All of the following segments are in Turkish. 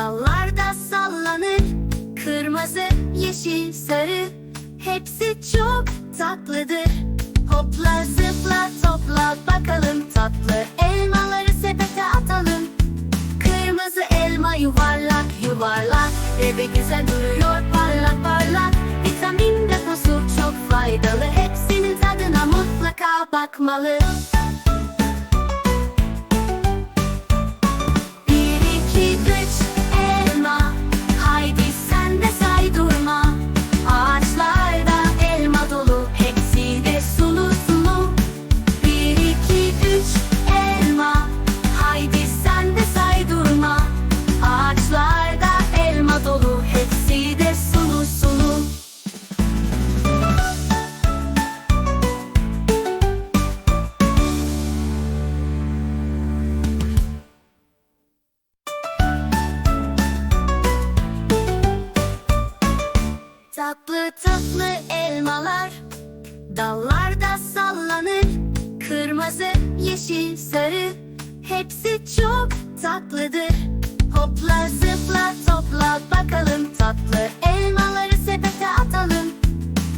Dallarda sallanır. Kırmızı, yeşil, sarı Hepsi çok tatlıdır. Hopla zıpla topla bakalım tatlı Elmaları sepete atalım. Kırmızı elma yuvarlak yuvarlak Eve güzel duruyor parlak parlak. Vitamin deposu çok faydalı Hepsinin tadına mutlaka bakmalı Tatlı elmalar Dallarda sallanır. Kırmızı, yeşil, sarı Hepsi çok tatlıdır. Hopla zıpla topla bakalım tatlı Elmaları sepete atalım.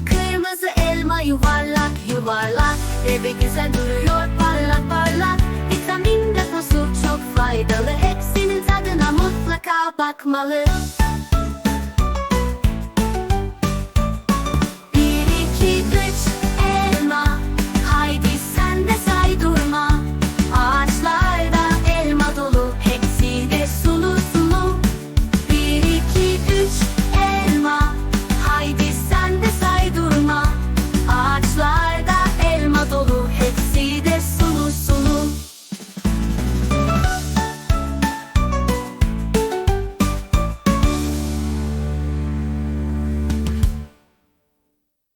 Kırmızı elma yuvarlak yuvarlak Eve güzel duruyor parlak parlak. Vitamin deposu çok faydalı Hepsinin tadına mutlaka bakmalı